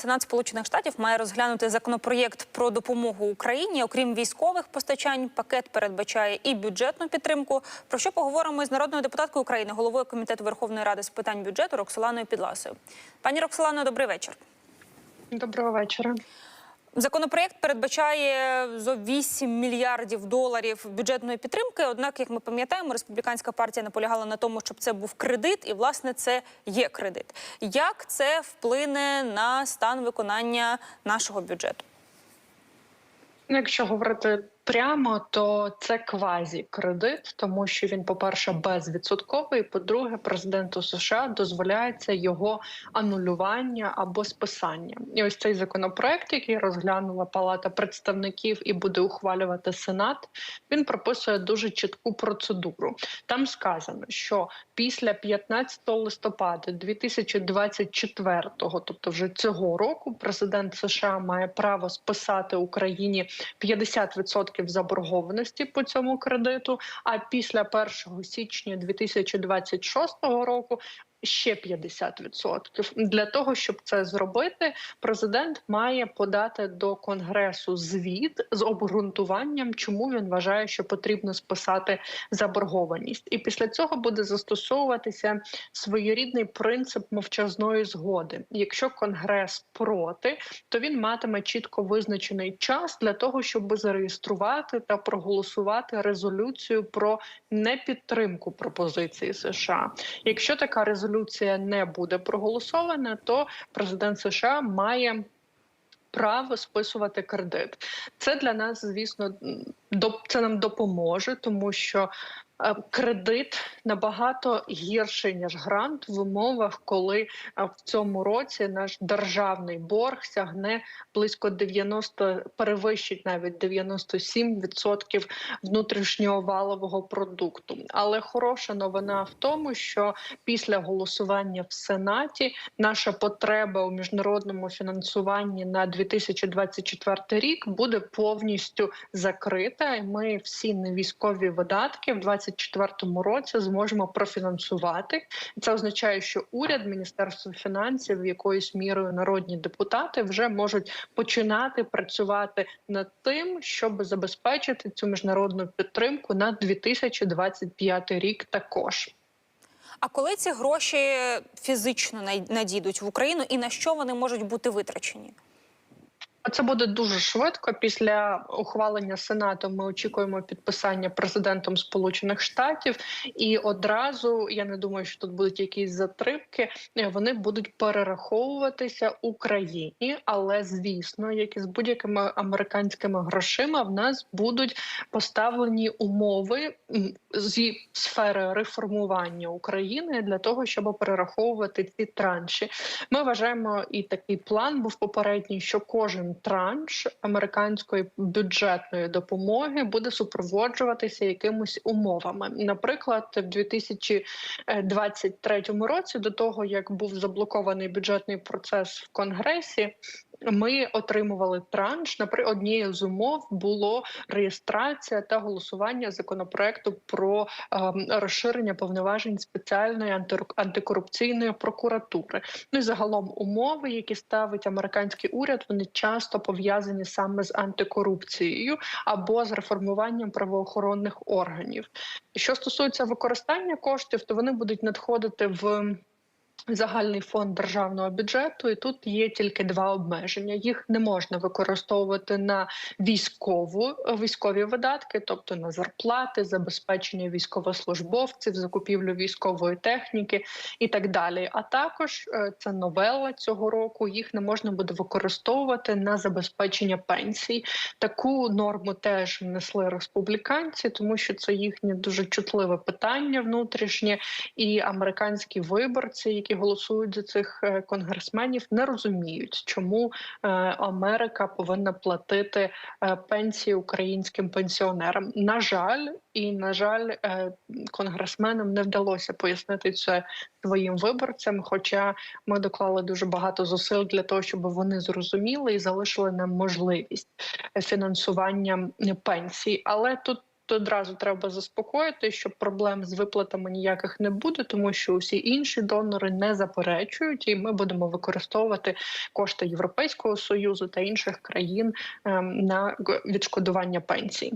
Сенат Сполучених Штатів має розглянути законопроєкт про допомогу Україні. Окрім військових постачань, пакет передбачає і бюджетну підтримку. Про що поговоримо із народною депутаткою України, головою комітету Верховної Ради з питань бюджету Роксоланою Підласою. Пані Роксолано, добрий вечір. Доброго вечора. Законопроєкт передбачає зо 8 мільярдів доларів бюджетної підтримки. Однак, як ми пам'ятаємо, республіканська партія наполягала на тому, щоб це був кредит, і власне це є кредит. Як це вплине на стан виконання нашого бюджету? Ну, Якщо говорити прямо, то це квазі-кредит, тому що він, по-перше, безвідсотковий. По-друге, президенту США дозволяється його анулювання або списання. І ось цей законопроект, який розглянула Палата представників і буде ухвалювати Сенат, він прописує дуже чітку процедуру. Там сказано, що після 15 листопада 2024, тобто вже цього року, президент США має право списати Україні 50% заборгованості по цьому кредиту. А після 1 січня 2026 року. Ще 50%. для того, щоб це зробити, президент має подати до конгресу звіт з обґрунтуванням, чому він вважає, що потрібно списати заборгованість, і після цього буде застосовуватися своєрідний принцип мовчазної згоди. Якщо конгрес проти, то він матиме чітко визначений час для того, щоб зареєструвати та проголосувати резолюцію про непідтримку пропозиції США. Якщо така резолюція не буде проголосована, то президент США має право списувати кредит. Це для нас, звісно, це нам допоможе, тому що кредит набагато гірший ніж грант в умовах, коли в цьому році наш державний борг сягне близько 90, перевищить навіть 97% внутрішнього валового продукту. Але хороша новина в тому, що після голосування в Сенаті наша потреба у міжнародному фінансуванні на 2024 рік буде повністю закрита. Ми всі невійськові видатки в 20 2024 році зможемо профінансувати. Це означає, що уряд, міністерство фінансів, якоюсь мірою народні депутати вже можуть починати працювати над тим, щоб забезпечити цю міжнародну підтримку на 2025 рік. Також. А коли ці гроші фізично надійдуть в Україну, і на що вони можуть бути витрачені? Це буде дуже швидко. Після ухвалення сенату ми очікуємо підписання президентом Сполучених Штатів, і одразу я не думаю, що тут будуть якісь затримки. Вони будуть перераховуватися Україні, але звісно, як і з будь-якими американськими грошима, в нас будуть поставлені умови зі сфери реформування України для того, щоб перераховувати ці транші. Ми вважаємо, і такий план був попередній, що кожен транш американської бюджетної допомоги буде супроводжуватися якимись умовами. Наприклад, в 2023 році, до того як був заблокований бюджетний процес в Конгресі. Ми отримували транш. Наприклад, однією з умов було реєстрація та голосування законопроекту про е, розширення повноважень спеціальної антикорупційної прокуратури. Ну і загалом умови, які ставить американський уряд, вони часто пов'язані саме з антикорупцією або з реформуванням правоохоронних органів. Що стосується використання коштів, то вони будуть надходити в загальний фонд державного бюджету, і тут є тільки два обмеження. Їх не можна використовувати на військову військові видатки, тобто на зарплати, забезпечення військовослужбовців, закупівлю військової техніки і так далі. А також це новела цього року. Їх не можна буде використовувати на забезпечення пенсій. Таку норму теж внесли республіканці, тому що це їхнє дуже чутливе питання внутрішнє і американські виборці, які які голосують за цих е, конгресменів, не розуміють, чому е, Америка повинна платити е, пенсії українським пенсіонерам. На жаль, і на жаль, конгресменам не вдалося пояснити це своїм виборцям. Хоча ми доклали дуже багато зусиль для того, щоб вони зрозуміли і залишили нам можливість фінансування пенсій, але тут Одразу треба заспокоїти, що проблем з виплатами ніяких не буде, тому що усі інші донори не заперечують, і ми будемо використовувати кошти Європейського союзу та інших країн ем, на відшкодування пенсій.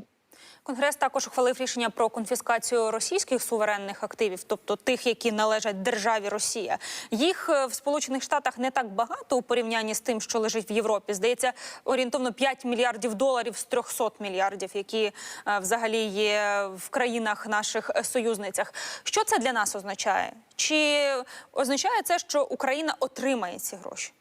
Конгрес також ухвалив рішення про конфіскацію російських суверенних активів, тобто тих, які належать державі Росія. Їх е, в Сполучених Штатах не так багато у порівнянні з тим, що лежить в Європі. Здається, орієнтовно 5 мільярдів доларів з 300 мільярдів, які е, взагалі є в країнах наших е, союзницях. Що це для нас означає? Чи означає це, що Україна отримає ці гроші?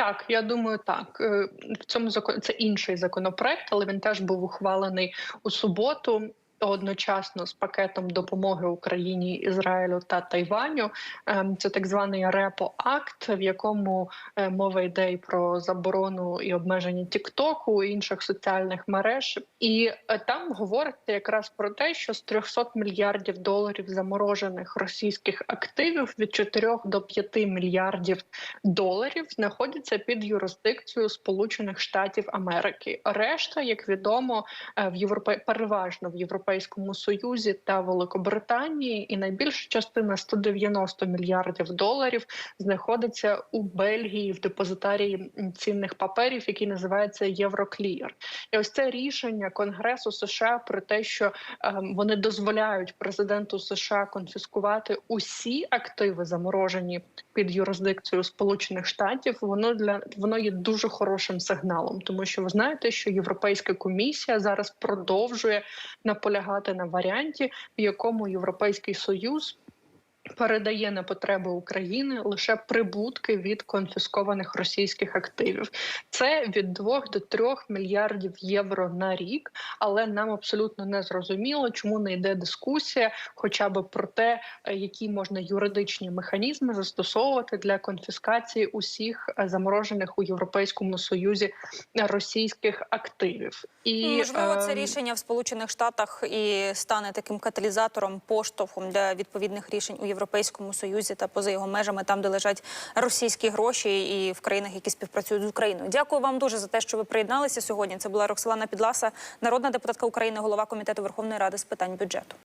Так, я думаю, так Е, в цьому закон це інший законопроект, але він теж був ухвалений у суботу. Одночасно з пакетом допомоги Україні, Ізраїлю та Тайваню, Ем, це так званий репо акт, в якому е, мова йде і про заборону і обмеження Тіктоку і інших соціальних мереж. І е, там говориться якраз про те, що з 300 мільярдів доларів заморожених російських активів від 4 до 5 мільярдів доларів знаходяться під юрисдикцією Сполучених Штатів Америки. Решта, як відомо, е, в Європе переважно в Європейському Союзі та Великобританії, і найбільша частина 190 мільярдів доларів знаходиться у Бельгії в депозитарії цінних паперів, який називається Євроклір. І ось це рішення Конгресу США про те, що ем, вони дозволяють президенту США конфіскувати усі активи, заморожені під юрисдикцією Сполучених Штатів. Воно для воно є дуже хорошим сигналом, тому що ви знаєте, що Європейська комісія зараз продовжує наполягати на варіанті, в якому Європейський союз. Передає на потреби України лише прибутки від конфіскованих російських активів. Це від 2 до 3 мільярдів євро на рік. Але нам абсолютно не зрозуміло, чому не йде дискусія, хоча б про те, е, які можна юридичні механізми застосовувати для конфіскації усіх е, заморожених у Європейському Союзі російських активів. І Можливо, це ем, рішення в Сполучених Штатах і стане таким каталізатором, поштовхом для відповідних рішень у Європейському Союзі та поза його межами, там де лежать російські гроші, і в країнах, які співпрацюють з Україною. Дякую вам дуже за те, що ви приєдналися сьогодні. Це була Роксолана Підласа, народна депутатка України, голова комітету Верховної Ради з питань бюджету.